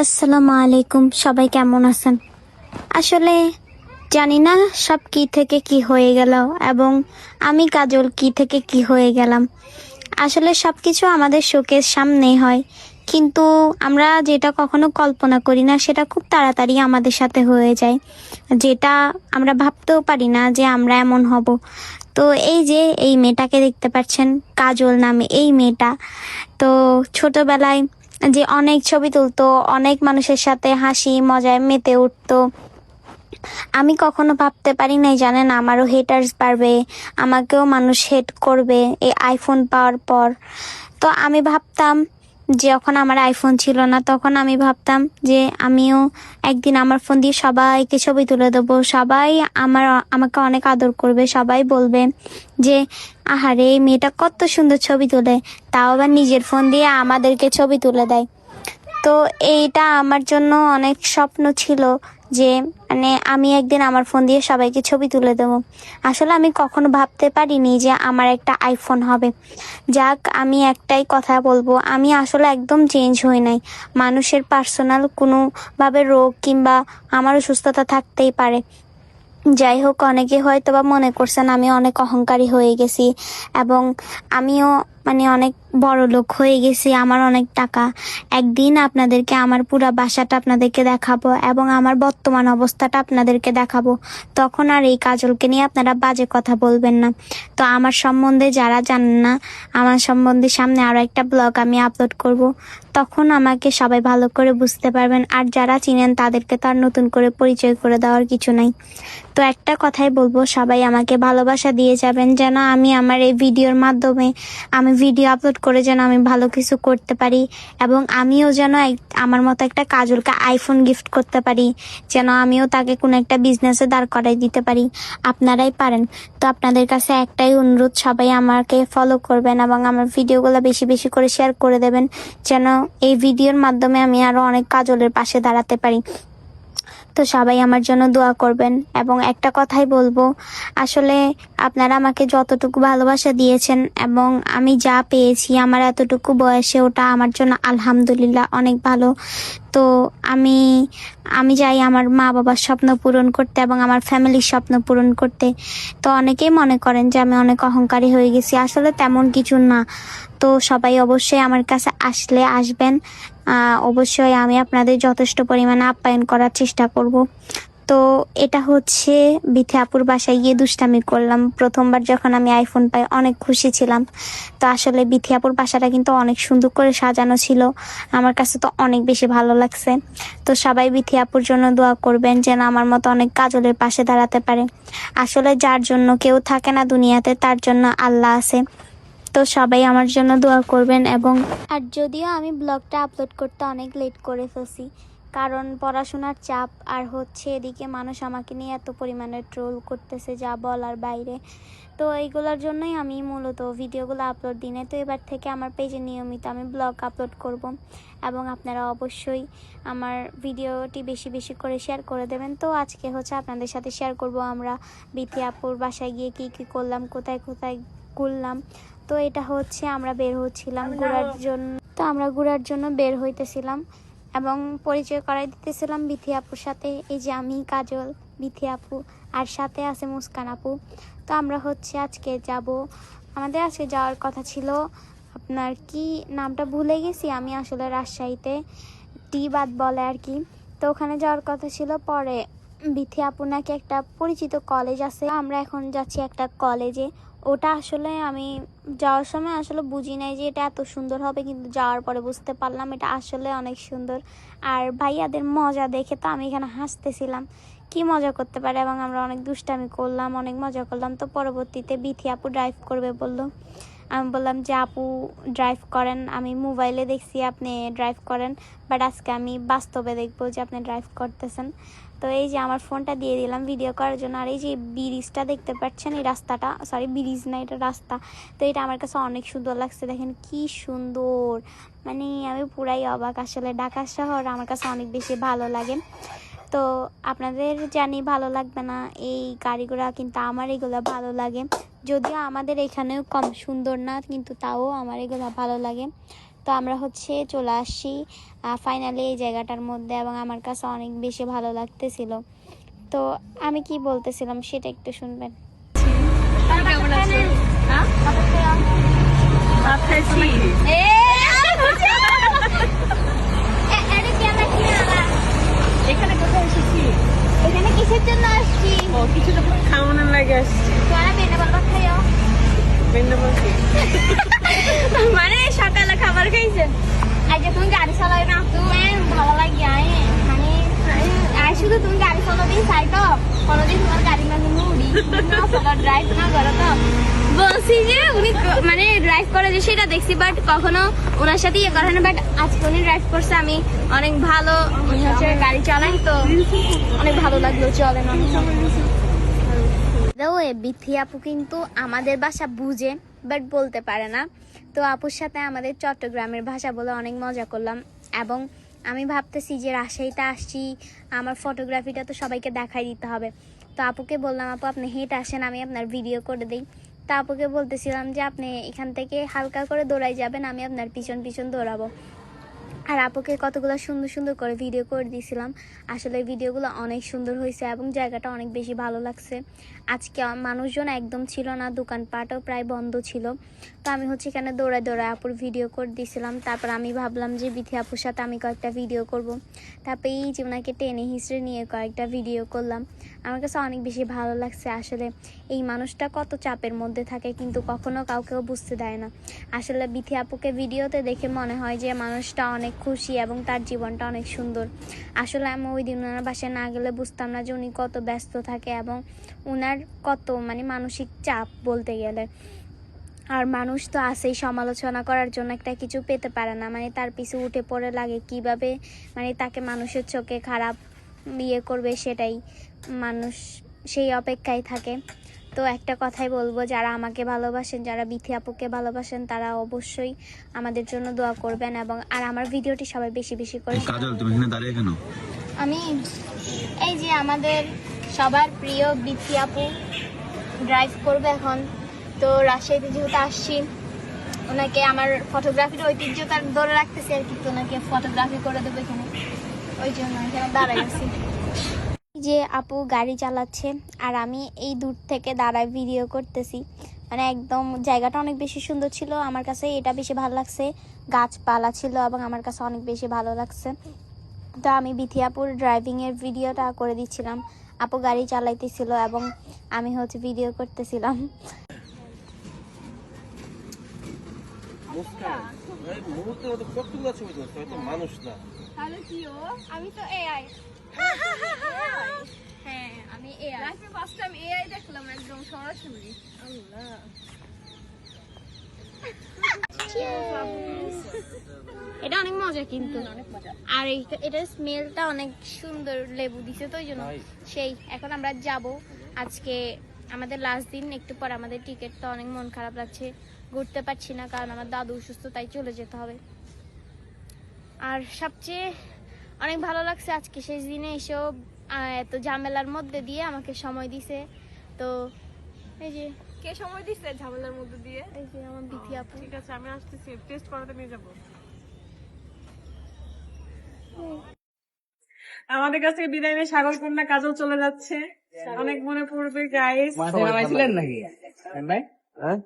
আসসালামু আলাইকুম, সবাই কেমন আছেন? আসলে জানি না সব কি থেকে কি হয়ে গেল এবং আমি কাজল কি থেকে কি হয়ে গেলাম। আসলে সব কিছু আমাদের শোকের সামনেই হয়, কিন্তু আমরা যেটা কখনো কল্পনা করি না, সেটা খুব তাড়াতাড়ি আমাদের সাথে হয়ে যায়। যেটা আমরা ভাবতেও পারি না যে আমরা এমন হব। তো এই যে এই মেয়েটাকে দেখতে পাচ্ছেন, কাজল নামে এই মেয়েটা। তো ছোটবেলায় যে অনেক ছবি তুলতো, অনেক মানুষের সাথে হাসি, মজায় মেতে উঠতো। আমি কখনো ভাবতে পারি নাই, জানেন, আমারও হেটার্স বাড়বে, আমাকেও মানুষ হেট করবে এই আইফোন পাওয়ার পর। তো আমি ভাবতাম যখন আমার আইফোন ছিল না, তখন আমি ভাবতাম যে আমিও একদিন আমার ফোন দিয়ে সবাইকে ছবি তুলে দেবো। সবাই আমার, আমাকে অনেক আদর করবে, সবাই বলবে যে, আহারে, এই মেয়েটা কত সুন্দর ছবি তোলে। তাও আবার নিজের ফোন দিয়ে আমাদেরকে ছবি তুলে দেয়। তো এইটা আমার জন্য অনেক স্বপ্ন ছিল। যে মানে আমি একদিন আমার ফোন দিয়ে সবাইকে ছবি তুলে দেবো। আসলে আমি কখনো ভাবতে পারিনি যে আমার একটা আইফোন হবে। যাক, আমি একটাই কথা বলব, আমি আসলে একদম চেঞ্জ হই নাই। মানুষের পার্সোনাল কোনোভাবে রোগ কিংবা আমার অসুস্থতা থাকতেই পারে। যাই হোক, অনেকে হয়তো বা মনে করছেন আমি অনেক অহংকারী হয়ে গেছি এবং আমিও মানে অনেক বড় লোক হয়ে গেছি, আমার অনেক টাকা। একদিন আপনাদেরকে আমার পুরো বাসাটা আপনাদেরকে দেখাবো এবং আমার বর্তমান অবস্থাটা আপনাদেরকে দেখাবো। তখন আর এই কাজলকে নিয়ে আপনারা বাজে কথা বলবেন না। তো আমার সম্বন্ধে যারা জানেন না, আমার সম্বন্ধে সামনে আরও একটা ব্লগ আমি আপলোড করব। তখন আমাকে সবাই ভালো করে বুঝতে পারবেন, আর যারা চিনেন তাদেরকে তো আর নতুন করে পরিচয় করে দেওয়ার কিছু নাই। তো একটা কথাই বলব, সবাই আমাকে ভালোবাসা দিয়ে যাবেন যেন আমি আমার এই ভিডিওর মাধ্যমে আমি ভিডিও আপলোড করে যেন আমি ভালো কিছু করতে পারি এবং আমিও যেন আমার মতো একটা কাজলকে আইফোন গিফট করতে পারি, যেন আমিও তাকে কোনো একটা বিজনেসে দাঁড় করাই দিতে পারি। আপনারাই পারেন। তো আপনাদের কাছে একটাই অনুরোধ, সবাই আমাকে ফলো করবেন এবং আমার ভিডিওগুলো বেশি বেশি করে শেয়ার করে দেবেন, যেন এই ভিডিওর মাধ্যমে আমি আরও অনেক কাজলের পাশে দাঁড়াতে পারি। তো সবাই আমার জন্য দোয়া করবেন। এবং একটা কথাই বলব, আসলে আপনারা আমাকে যতটুকু ভালোবাসা দিয়েছেন এবং আমি যা পেয়েছি, আমার এতটুকু বয়সে ওটা আমার জন্য আলহামদুলিল্লাহ অনেক ভালো। তো আমি আমি যাই আমার মা বাবার স্বপ্ন পূরণ করতে এবং আমার ফ্যামিলির স্বপ্ন পূরণ করতে। তো অনেকেই মনে করেন যে আমি অনেক অহংকারী হয়ে গেছি। আসলে তেমন কিছু না। তো সবাই অবশ্যই আমার কাছে আসলে আসবেন। অবশ্যই আমি আপনাদের যথেষ্ট পরিমাণে আপ্যায়ন করার চেষ্টা করব। তো এটা হচ্ছে বিথে আপুর বাসায় গিয়ে দুষ্টামি করলাম। প্রথমবার যখন আমি আইফোন পাই অনেক খুশি ছিলাম। তো আসলে বিথি আপুর বাসাটা কিন্তু অনেক সুন্দর করে সাজানো ছিল। আমার কাছে তো অনেক বেশি ভালো লাগছে। তো সবাই বিথি আপুর জন্য দোয়া করবেন যেন আমার মতো অনেক কাজলের পাশে দাঁড়াতে পারে। আসলে যার জন্য কেউ থাকে না দুনিয়াতে, তার জন্য আল্লাহ আছে। তো সবাই আমার জন্য দোয়া করবেন এবং আর যদিও আমি ব্লগটা আপলোড করতে অনেক লেট করে ফেলছি কারণ পড়াশোনার চাপ আর হচ্ছে এদিকে মানুষ আমাকে নিয়ে এত পরিমাণে ট্রোল করতেছে যা বলার বাইরে। তো এইগুলোর জন্যই আমি মূলত ভিডিওগুলো আপলোড দিনে তো এবার থেকে আমার পেজে নিয়মিত আমি ব্লগ আপলোড করব এবং আপনারা অবশ্যই আমার ভিডিওটি বেশি বেশি করে শেয়ার করে দেবেন। তো আজকে হচ্ছে আপনাদের সাথে শেয়ার করব আমরা বিথি আপুর বাসায় গিয়ে কী কী করলাম কোথায় কোথায় ঘুরলাম। তো এটা হচ্ছে আমরা বের হচ্ছিলাম ঘোরার জন্য। তো আমরা ঘোরার জন্য বের হইতেছিলাম। এবং পরিচয় করাই দিতেছিলাম বিথি আপুর সাথে। এই যে আমি, কাজল, বিথি আপু, আর সাথে আছে মুস্কান আপু। তো আমরা হচ্ছে আজকে যাব, আমাদের আজকে যাওয়ার কথা ছিল আপনার কি নামটা ভুলে গেছি? আমি আসলে রাজশাহীতে টি বাদ বলে আর কি। তো ওখানে যাওয়ার কথা ছিল, পরে বিথি আপু নাকি একটা পরিচিত কলেজ আছে। আমরা এখন যাচ্ছি একটা কলেজে ওটা আসলে আমি যাওয়ার সময় আসলে বুঝি নাই যে এটা এত সুন্দর হবে, কিন্তু যাওয়ার পরে বুঝতে পারলাম এটা আসলে অনেক সুন্দর। আর ভাইয়াদের মজা দেখে তো আমি এখানে হাসতেছিলাম। কি মজা করতে পারে এবং আমরা অনেক দুষ্টামি করলাম, অনেক মজা করলাম। তো পরবর্তীতে বিথি আপু ড্রাইভ করবে বলল। আমি বললাম যে, আপু ড্রাইভ করেন। আমি মোবাইলে দেখছি আপনি ড্রাইভ করেন বাট আজকে আমি বাস্তবে দেখব যে আপনি ড্রাইভ করতেছেন। তো এই যে আমার ফোনটা দিয়ে দিলাম ভিডিও করার জন্য। আর এই যে ব্রিজটা দেখতে পাচ্ছেন, এই রাস্তাটা সরি ব্রিজ না, এটা রাস্তা। তো এটা আমার কাছে অনেক সুন্দর লাগছে, দেখেন কি সুন্দর। মানে আমি পুরাই অবাক, আসলে ঢাকা শহর আমার কাছে অনেক বেশি ভালো লাগে। তো আপনাদের জানি ভালো লাগবে না, এই গাড়িগুলো কিন্তু আমার এগুলো ভালো লাগে। যদিও আমাদের এখানেও কম সুন্দর না, কিন্তু তাও আমার এগুলো ভালো লাগে। তো আমরা হচ্ছে চলে আসছি ফাইনালি এই জায়গাটার মধ্যে এবং আমার কাছে অনেক বেশি ভালো লাগতেছিল। তো আমি কি বলতেছিলাম সেটা একটু শুনবেন। হ্যাঁ? এখানে কোথায় এসেছি? এখানে কিসের জন্য আসছি? ও কিছু তো খাওয়ানোর লাগে আসছি। তোরা বলবা খাইও? মানে সকালে খাবার তুমি গাড়ি চালাই না, তুমি ভালো লাগে মানে আর শুধু তুমি গাড়ি চাই তো। কোনোদিন তোমার গাড়ি মানে উড়ি ড্রাইভ না করো তো। বলছি যে উনি মানে ড্রাইভ করে যে সেটা দেখছি বাট কখনো ওনার সাথে ইয়ে বাট আজকে উনি ড্রাইভ করছে, আমি অনেক ভালো হচ্ছে গাড়ি চালাই তো। অনেক ভালো লাগল চলে না। কিন্তু আমাদের বাসা বুঝে। বাট বলতে পারে না। তো আপুর সাথে আমাদের চট্টগ্রামের ভাষা বলে অনেক মজা করলাম এবং আমি ভাবতেছি যে রাজশাহীতে আসছি, আমার ফটোগ্রাফিটা তো সবাইকে দেখাই দিতে হবে। তো আপুকে বললাম, আপু, আপনি হেঁটে আসেন, আমি আপনার ভিডিও করে দিই। তা আপুকে বলতেছিলাম যে, আপনি এখান থেকে হালকা করে দৌড়াই যাবেন, আমি আপনার পিছন পিছন দৌড়াবো। আর আপুকে কতগুলো সুন্দর সুন্দর করে ভিডিও করে দিয়েছিলাম। আসলে ভিডিওগুলো অনেক সুন্দর হয়েছে এবং জায়গাটা অনেক বেশি ভালো লাগছে। আজকে মানুষজন একদম ছিল না, দোকানপাটও প্রায় বন্ধ ছিল। তো আমি হচ্ছে এখানে দৌড়ায় দৌড়ায় আপুর ভিডিও করে দিয়েছিলাম। তারপর আমি ভাবলাম যে বিথি আপুর সাথে আমি কয়েকটা ভিডিও করব। তারপর এই যে ওনাকে টেনে হিস্ট্রি নিয়ে কয়েকটা ভিডিও করলাম। আমার কাছে অনেক বেশি ভালো লাগছে। আসলে এই মানুষটা কত চাপের মধ্যে থাকে কিন্তু কখনো কাউকেও বুঝতে দেয় না। আসলে বিথি আপুকে ভিডিওতে দেখে মনে হয় যে মানুষটা অনেক খুশি এবং তার জীবনটা অনেক সুন্দর। আসলে আমি ওই দিন ওনার বাসায় না গেলে বুঝতাম না যে উনি কত ব্যস্ত থাকে এবং ওনার কত মানে মানসিক চাপ বলতে গেলে। আর মানুষ তো আসেই সমালোচনা করার জন্য একটা কিছু পেতে পারে না। মানে তার পিছু উঠে পড়ে লাগে কীভাবে মানে তাকে মানুষের চোখে খারাপ ইয়ে করবে সেটাই। মানুষ সেই অপেক্ষায় থাকে। তো একটা কথাই বলব যারা আমাকে ভালোবাসেন যারা বিথি আপুকে ভালোবাসেন তারা অবশ্যই আমাদের জন্য দোয়া করবেন এবং আর আমার ভিডিওটি সবাই বেশি বেশি করে কাজল তুমি এখানে দাঁড়িয়ে কেন? আমি এই যে আমাদের সবার প্রিয় বিথি আপু ড্রাইভ করবে এখন তো রাজশাহীতে যেহেতু আসছি ওনাকে আমার ফটোগ্রাফির ঐতিহ্য তার ধরে রাখতেছি আর কি তো ওনাকে ফটোগ্রাফি করে দেবো এখানে। ওই জন্য এখানে দাঁড়াই আছি। যে আপু গাড়ি চালাচ্ছে আর আমি এই দূর থেকে দাঁড়ায় ভিডিও করতেছি। মানে একদম জায়গাটা অনেক বেশি সুন্দর ছিল আমার কাছে এটা বেশি ভালো লাগছে। গাছপালা ছিল এবং আমার কাছে অনেক বেশি ভালো লাগছে। তো আমি বিথিয়াপুর ড্রাইভিংয়ের ভিডিওটা করে দিচ্ছিলাম। আপু গাড়ি চালাইতেছিল এবং আমি হচ্ছে ভিডিও করতেছিলাম। মানুষ না। তাহলে কি ও আমি তো এআই হ্যাঁ আমি এআই লাইফে ফার্স্ট টাইম এআই দেখলাম একদম সরাসরি আল্লাহ এটা অনেক মজা কিন্তু আর এটার স্মেলটা অনেক সুন্দর লেবু দিছে তো ওই জন্য সেই। এখন আমরা যাব। আজকে আমাদের লাস্ট দিন একটু পর আমাদের টিকিট তো অনেক মন খারাপ লাগছে। ঘুরতে পারছি না কারণ আমার দাদু অসুস্থ তাই চলে যেতে হবে। আর সবচেয়ে অনেক ভালো লাগছে। আজকে শেষ দিনে এসেও এত ঝামেলার মধ্যে দিয়ে আমাকে সময় দিছে। তো এই যে কে সময় দিচ্ছে ঝামেলার মধ্যে দিয়ে? এই যে আমার বিথি আপু। ঠিক আছে আমি আসতেছি। টেস্ট করাতে নিয়ে যাব। আমাদের কাছ থেকে বিদায় নিয়ে সাগর কন্যা কাজল চলে যাচ্ছে। অনেক মনে পড়বে গাইস মাঝে নামাইছিলেন নাকি? ভাই? হ্যাঁ?